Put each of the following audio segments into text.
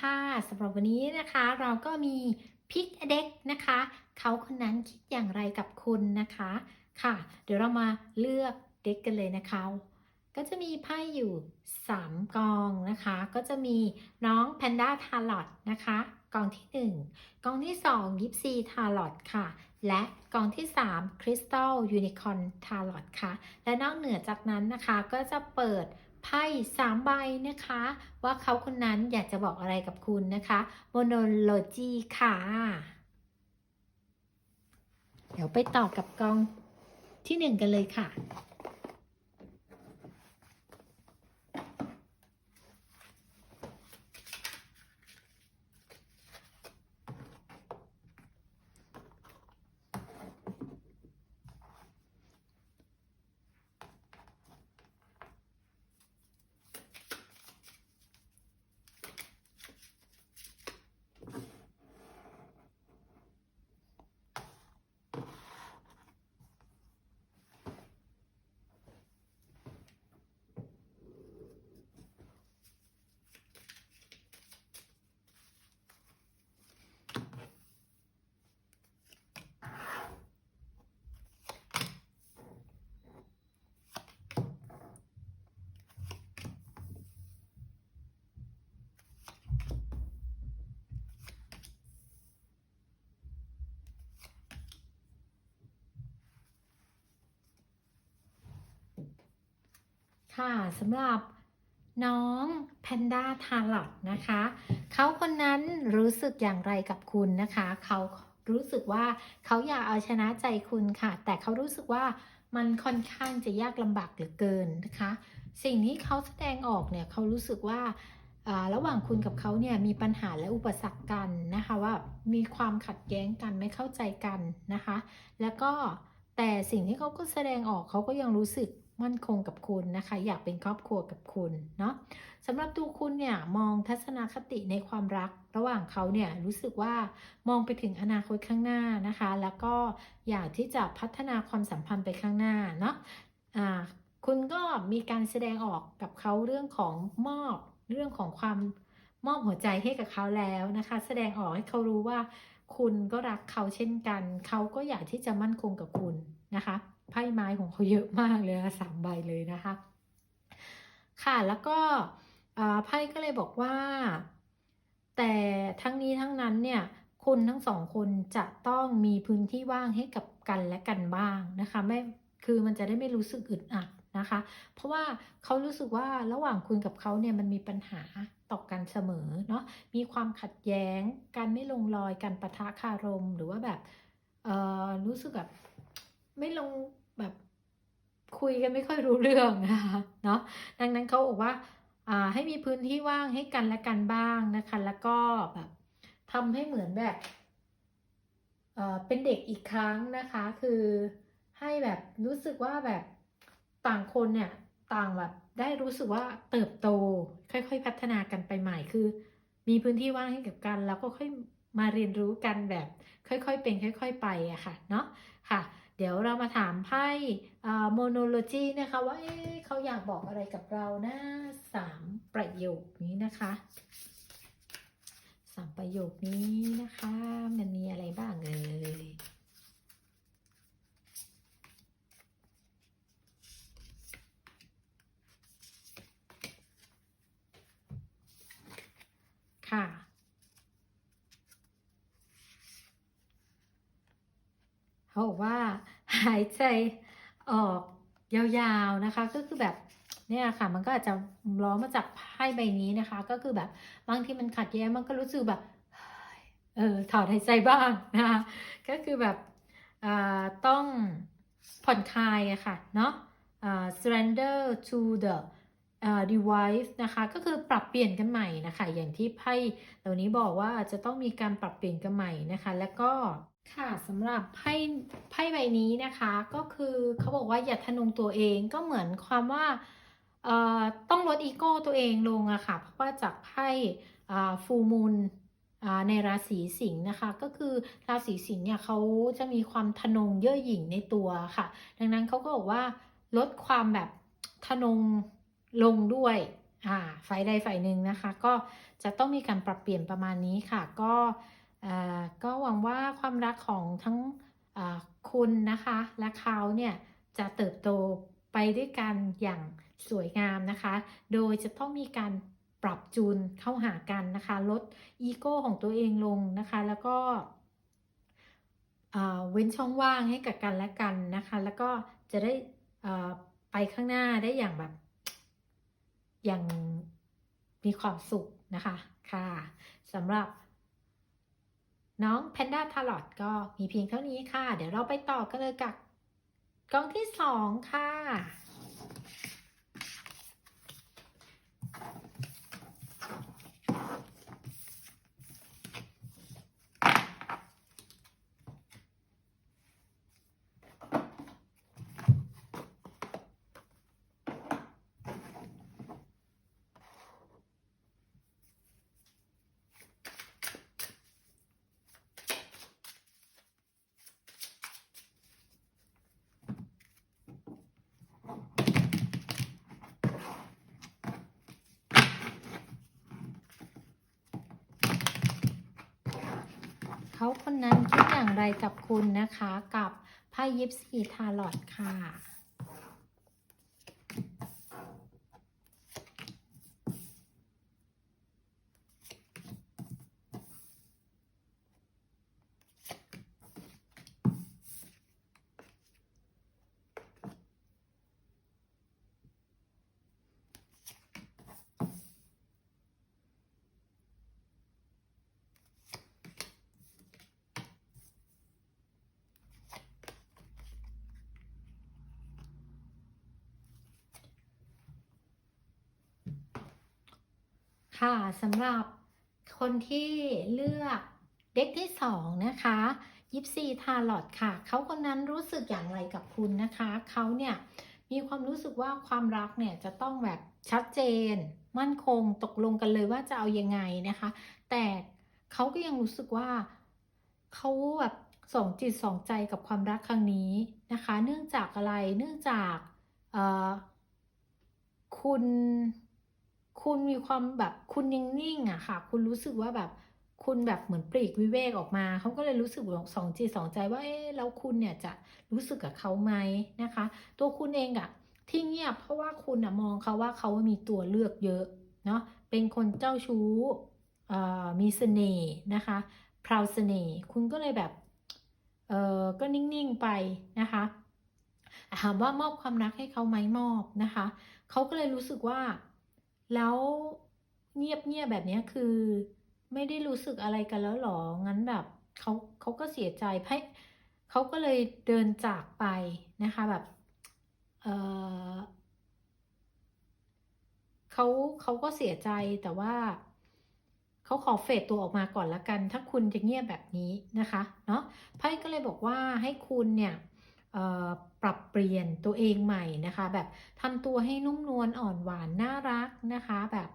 ค่ะสำหรับวันนี้นะคะเราก็มีพิกเด็กนะคะ เขาคนนั้นคิดอย่างไรกับคุณนะคะค่ะ เดี๋ยวเรามาเลือกเด็กกันเลยนะคะ ก็จะมีไพ่อยู่ 3 กองนะคะ ก็จะมีน้องแพนด้าทาร์ลอตนะคะ กองที่ 1 กองที่ 2 ยิปซีทาร์ลอตค่ะ และกองที่ 3 คริสตัลยูนิคอนทาร์ลอตค่ะ และนอกเหนือจากนั้นนะคะก็จะเปิด ไพ่3ใบนะคะ ว่าเขาคนนั้นอยากจะบอกอะไรกับคุณนะคะโมโนโลจีค่ะ เดี๋ยวไปต่อกับกองที่1กันเลยค่ะ ค่ะสำหรับน้องแพนด้าทาร์ลอตนะคะ เขาคนนั้นรู้สึกอย่างไรกับคุณนะคะ เขารู้สึกว่าเขาอยากเอาชนะใจคุณค่ะ แต่เขารู้สึกว่ามันค่อนข้างจะยากลำบากเหลือเกินนะคะ สิ่งที่เขาแสดงออกเนี่ยเขารู้สึกว่าอ่าระหว่างคุณกับเขาเนี่ยมีปัญหาและอุปสรรคกันนะคะว่ามีความขัดแย้งกันไม่เข้าใจกันนะคะ แล้วก็แต่สิ่งที่เขาก็แสดงออกเขาก็ยังรู้สึก มั่นคงกับคุณนะคะ อยากเป็นครอบครัวกับคุณเนาะสำหรับตัวคุณเนี่ยมองทัศนคติในความรัก ระหว่างเขาเนี่ยรู้สึกว่ามองไปถึงอนาคตข้างหน้านะคะ แล้วก็อยากที่จะพัฒนาความสัมพันธ์ไปข้างหน้าเนาะอ่าคุณก็มีการแสดงออกกับเขาเรื่องของมอบเรื่องของความมอบหัวใจให้กับเขาแล้วนะคะ แสดงออกให้เขารู้ว่าคุณก็รักเขาเช่นกัน เขาก็อยากที่จะมั่นคงกับคุณนะคะ ไพ่ไม้ของเขาเยอะมากเลยนะสามใบเลยนะคะ ค่ะแล้วก็ไพ่ก็เลยบอกว่า แต่ทั้งนี้ทั้งนั้นเนี่ยคุณทั้งสองคนจะต้องมีพื้นที่ว่างให้กับกันและกันบ้างนะคะไม่คือมันจะได้ไม่รู้สึกอึดอัดนะคะ เพราะว่าเขารู้สึกว่าระหว่างคุณกับเขาเนี่ยมันมีปัญหาต่อกันเสมอเนาะมีความขัดแย้งการไม่ลงรอยการปะทะคารมหรือว่าแบบเอ่อรู้สึกแบบไม่ลง แบบคุยกันไม่ค่อยรู้เรื่องนะคะเนาะดังนั้นเขาบอกว่าอ่าให้มีพื้นที่ว่างให้กันและกันบ้างนะคะ แล้วก็แบบทำให้เหมือนแบบเอ่อเป็นเด็กอีกครั้งนะคะ คือให้แบบรู้สึกว่าแบบต่างคนเนี่ยต่างแบบได้รู้สึกว่าเติบโตค่อย ๆ พัฒนากันไปใหม่คือ มีพื้นที่ว่างให้กับกัน แล้วก็ค่อยมาเรียนรู้กันแบบ ค่อย ๆ เป็นค่อย ๆ ไปอะค่ะเนาะค่ะ เดี๋ยวเรามาถามไพ่โมโนโลจีนะคะว่าเอ๊เขาอยากบอกอะไรกับเรานะสามประโยคนี้นะคะสามประโยคนี้นะคะ มันมีอะไรบ้างเอ่ยค่ะเขาบอกว่า หายใจออกยาวๆนะคะ ก็คือแบบเนี่ยค่ะ มันก็อาจจะล้อมาจากไพ่ใบนี้นะคะ ก็คือแบบบางทีมันขัดแย้งมันก็รู้สึกแบบเออถอนหายใจบ้างนะคะก็คือแบบต้องผ่อนคลายอะค่ะเนาะ surrender to the อ่า device นะคะก็คือปรับเปลี่ยนกันใหม่นะคะ อย่างที่ไพ่เหล่านี้บอกว่าจะต้องมีการปรับเปลี่ยนกันใหม่นะคะ แล้วก็ ค่ะสำหรับไพ่ไพ่ใบนี้นะคะก็คือเขาบอกว่าอย่าทะนงตัวเองก็เหมือนความว่าต้องลดอีโก้ตัวเองลงอะค่ะ เพราะว่าจากไพ่ฟูมูลในราศีสิงห์นะคะ ก็คือราศีสิงห์เนี่ยเขาจะมีความทะนงเย่อหยิ่งในตัวค่ะ ดังนั้นเขาก็บอกว่าลดความแบบทะนงลงด้วยอ่าฝ่ายใดฝ่ายหนึ่งนะคะ ก็จะต้องมีการปรับเปลี่ยนประมาณนี้ค่ะ ก็ ก็หวังว่าความรักของทั้งคุณนะคะ และเขาเนี่ยจะเติบโตไปด้วยกันอย่างสวยงามนะคะ โดยจะต้องมีการปรับจูนเข้าหากันนะคะ ลดอีโก้ของตัวเองลงนะคะ แล้วก็เว้นช่องว่างให้กับกันและกันนะคะ แล้วก็จะได้ไปข้างหน้าได้อย่างแบบ อย่างมีความสุขนะคะ ค่ะสำหรับ น้องแพนด้าทาร์ลอตก็มีเพียงเท่านี้ค่ะ เดี๋ยวเราไปต่อกันเลยกับกล่องที่สองค่ะ คนนั้นคิดอย่างไรกับคุณนะคะ กับไพ่ยิปซีทาร์ลอตค่ะ ค่ะสำหรับคนที่เลือกเด็กที่สองนะคะยิปซีทาร์ลอตค่ะ เขาคนนั้นรู้สึกอย่างไรกับคุณนะคะ เขาเนี่ยมีความรู้สึกว่าความรักเนี่ยจะต้องแบบชัดเจน มั่นคงตกลงกันเลยว่าจะเอายังไงนะคะ แต่เขาก็ยังรู้สึกว่าเขาแบบสองจิตสองใจกับความรักครั้งนี้นะคะ เนื่องจากอะไรเนื่องจากคุณ คุณมีความแบบคุณยังนิ่งอะค่ะ คุณรู้สึกว่าแบบคุณแบบเหมือนปลีกวิเวกออกมา เขาก็เลยรู้สึกสองจิตสองใจว่าเอ๊ะแล้วคุณเนี่ยจะรู้สึกกับเขาไหมนะคะ ตัวคุณเองอะที่เงียบเพราะว่าคุณอะมองเขาว่าเขามีตัวเลือกเยอะเนาะเป็นคนเจ้าชู้มีเสน่ห์นะคะพราวเสน่ห์คุณก็เลยแบบเออก็นิ่งๆไปนะคะถามว่ามอบความรักให้เขาไหมมอบนะคะเขาก็เลยรู้สึกว่า แล้วเงียบเงียบแบบนี้คือ ไม่ได้รู้สึกอะไรกันแล้วหรอ งั้นแบบเขาเขาก็เสียใจไพ่เขาก็เลยเดินจากไปนะคะแบบเออเขาเขาก็เสียใจแต่ว่าเขาขอเฟดตัวออกมาก่อนละกัน ถ้าคุณจะเงียบแบบนี้นะคะเนาะไพ่ก็เลยบอกว่าให้คุณเนี่ย ปรับเปลี่ยนตัวเองใหม่นะคะ แบบทำตัวให้นุ่มนวลอ่อนหวานน่ารักนะคะ แบบ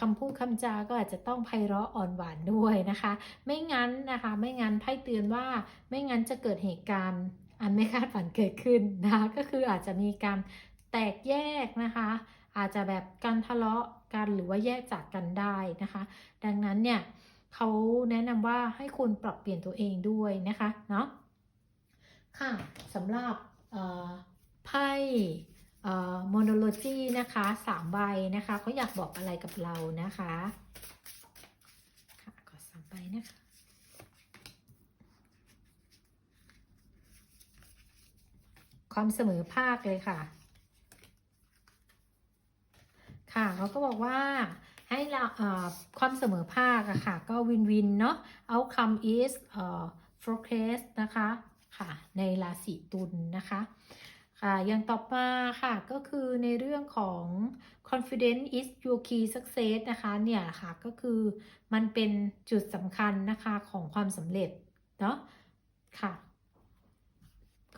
คำพูดคำจาก็อาจจะต้องไพเราะอ่อนหวานด้วยนะคะ ไม่งั้นนะคะ ไม่งั้นไพ่เตือนว่าไม่งั้นจะเกิดเหตุการณ์อันไม่คาดฝันเกิดขึ้นนะคะก็คืออาจจะมีการแตกแยกนะคะ อาจจะแบบการทะเลาะกันหรือว่าแยกจากกันได้นะคะ ดังนั้นเนี่ยเขาแนะนำว่าให้คุณปรับเปลี่ยนตัวเองด้วยนะคะเนาะ ค่ะสำหรับไพ่โมโนโลจีนะคะสามใบนะคะเขาอยากบอกอะไรกับเรานะคะค่ะขอสามใบนะคะความเสมอภาคเลยค่ะ ค่ะเขาก็บอกว่าให้เราเความเสมอภาคอะค่ะ ก็วินวินเนาะ outcome is เอ่อ forecast นะคะ ค่ะ ในราศีตุลนะคะค่ะอย่างต่อมาค่ะก็คือในเรื่องของ confidence is your key success นะคะเนี่ยค่ะก็คือมันเป็นจุดสำคัญนะคะของความสำเร็จเนาะค่ะ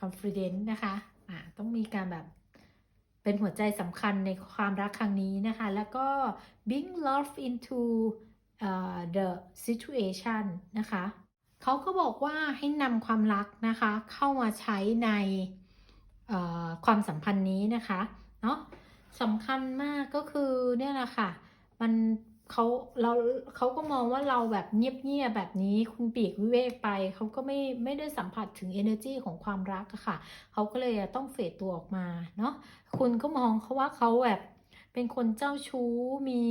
confidence นะคะอ่าต้องมีการแบบเป็นหัวใจสำคัญในความรักครั้งนี้นะคะ แล้วก็ bring love into uh, the situation นะคะ เขาก็บอกว่าให้นำความรักนะคะ เข้ามาใช้ในความสัมพันธ์นี้นะคะเนาะสำคัญมากก็คือเนี่ยแหละค่ะ มันเขาเราเขาก็มองว่าเราแบบเงียบๆแบบนี้คุณปีกวิเวกไปเขาก็ไม่ไม่ได้สัมผัสถึง energy ของความรักอะค่ะเขาก็เลยต้องเฟดตัวออกมาเนาะคุณก็มองเขาว่าเขาแบบเป็นคนเจ้าชู้มี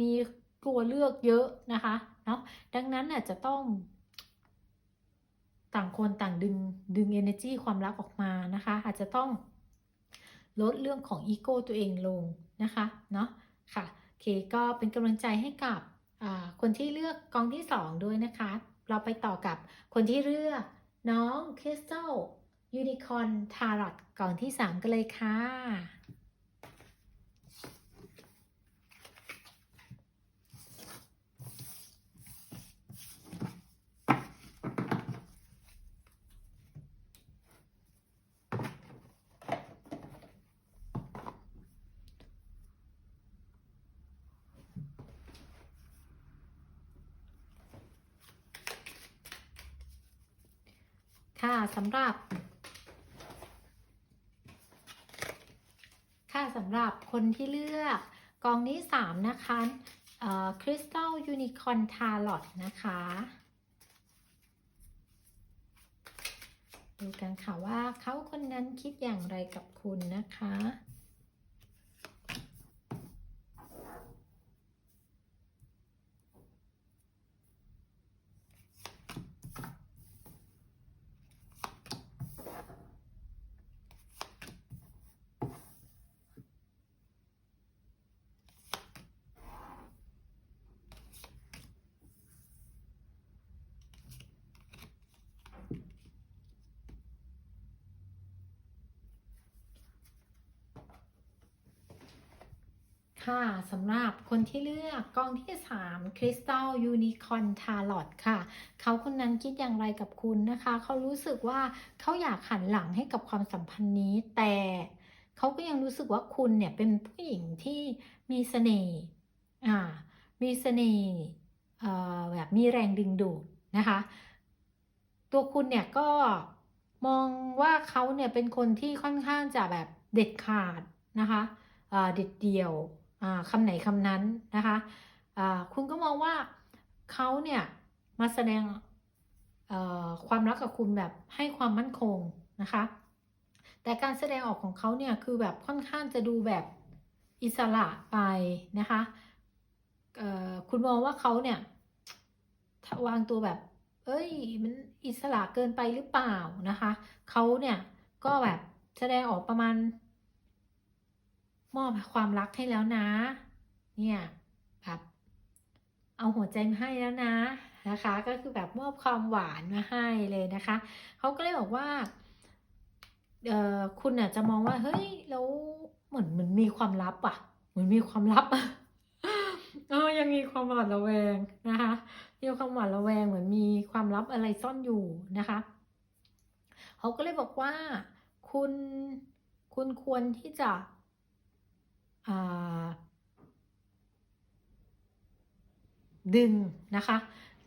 มีตัวเลือกเยอะนะคะเนาะดังนั้นอาจจะต้อง ต่างคนต่างดึงดึง energy ความรักออกมานะคะ อาจจะต้องลดเรื่องของอีโก้ตัวเองลงนะคะเนาะค่ะโอเคก็เป็นกำลังใจให้กับคนที่เลือกกองที่ 2 ด้วยนะคะ เราไปต่อกับคนที่เลือกน้องคริสตัลยูนิคอนทารอตกองที่ 3 กันเลยค่ะ ค่ะสำหรับ ค่ะสำหรับคนที่เลือกกองที่ 3 นะคะคริสตัลยูนิคอนทาร์ลอตนะคะ ดูกันค่ะว่าเขาคนนั้นคิดอย่างไรกับคุณนะคะ ค่ะสำหรับคนที่เลือกกองที่ 3 Crystal Unicorn Tarot ค่ะ เขาคนนั้นคิดอย่างไรกับคุณนะคะ เขารู้สึกว่าเขาอยากหันหลังให้กับความสัมพันธ์นี้ แต่เขาก็ยังรู้สึกว่าคุณเนี่ยเป็นผู้หญิงที่มีเสน่ห์อ่ามีเสน่ห์แบบมีแรงดึงดูดนะคะ ตัวคุณเนี่ยก็มองว่าเขาเนี่ยเป็นคนที่ค่อนข้างจะแบบเด็ดขาดนะคะเด็ดเดี่ยว คำไหนคำนั้นนะคะคุณก็มองว่าเขาเนี่ยมาแสดงความรักกับคุณแบบให้ความมั่นคงนะคะ แต่การแสดงออกของเขาเนี่ยคือแบบค่อนข้างจะดูแบบอิสระไปนะคะคุณมองว่าเขาเนี่ยวางตัวแบบ เอ้ย มันอิสระเกินไปหรือเปล่านะคะ เขาเนี่ยก็แบบแสดงออกประมาณ มอบความรักให้แล้วนะ เนี่ยแบบเอาหัวใจมาให้แล้วนะนะคะ ก็คือแบบมอบความหวานมาให้เลยนะคะเขาก็เลยบอกว่าเออคุณอาจจะมองว่าเฮ้ยแล้วเหมือนเหมือนมีความลับอะเหมือนมีความลับอะเออยังมีความหวาดระแวงนะคะมีความหวาดระแวงเหมือนมีความลับอะไรซ่อนอยู่นะคะเขาก็เลยบอกว่าคุณคุณควรที่จะ ดึงนะคะ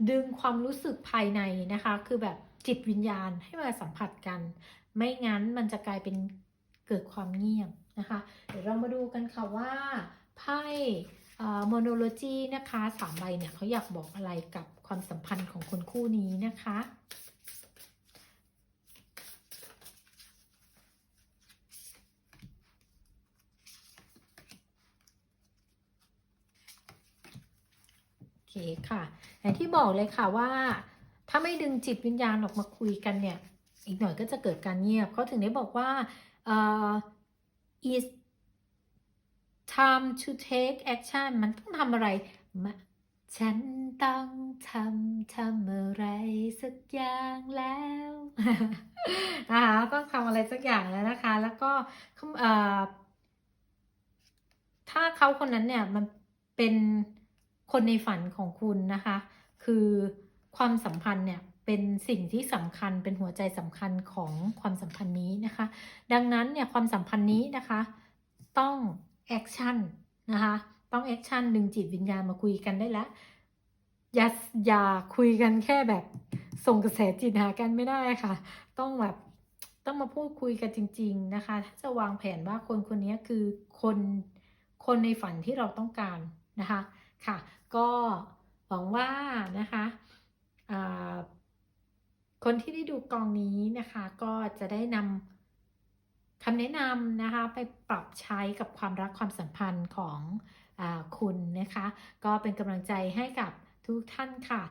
ดึงความรู้สึกภายในนะคะ คือแบบจิตวิญญาณให้มาสัมผัสกัน ไม่งั้นมันจะกลายเป็นเกิดความเงียบนะคะ เดี๋ยวเรามาดูกันค่ะว่าไพ่โมโนโลจีนะคะสามใบเนี่ยเขาอยากบอกอะไรกับความสัมพันธ์ของคนคู่นี้นะคะ เคค่ะอย่างที่บอกเลยค่ะว่า ถ้าไม่ดึงจิตวิญญาณออกมาคุยกันเนี่ย อีกหน่อยก็จะเกิดการเงียบเขาถึงได้บอกว่า uh, is time to take action มันต้องทำอะไร ฉันต้องทำทำอะไรสักอย่างแล้วนะคะต้องทำอะไรสักอย่างแล้วนะคะ แล้วก็ถ้าเขาคนนั้นเนี่ยมันเป็น คนในฝันของคุณนะคะ คือความสัมพันธ์เนี่ยเป็นสิ่งที่สำคัญเป็นหัวใจสำคัญของความสัมพันธ์นี้นะคะ ดังนั้นเนี่ยความสัมพันธ์นี้นะคะ ต้องแอคชั่นนะคะต้องแอคชั่นดึงจิตวิญญาณมาคุยกันได้แล้วอย่าอย่าคุยกันแค่แบบส่งกระแสจิตหากันไม่ได้ค่ะ ต้องแบบต้องมาพูดคุยกันจริง ๆนะคะ ถ้าจะวางแผนว่าคนคนนี้คือคนคนในฝันที่เราต้องการนะคะ ค่ะ ก็หวังว่านะคะคนที่ได้ดูกองนี้นะคะก็จะได้นำคำแนะนำนะคะไปปรับใช้กับความรักความสัมพันธ์ของอคุณนะคะ ก็เป็นกำลังใจให้กับทุกท่านค่ะ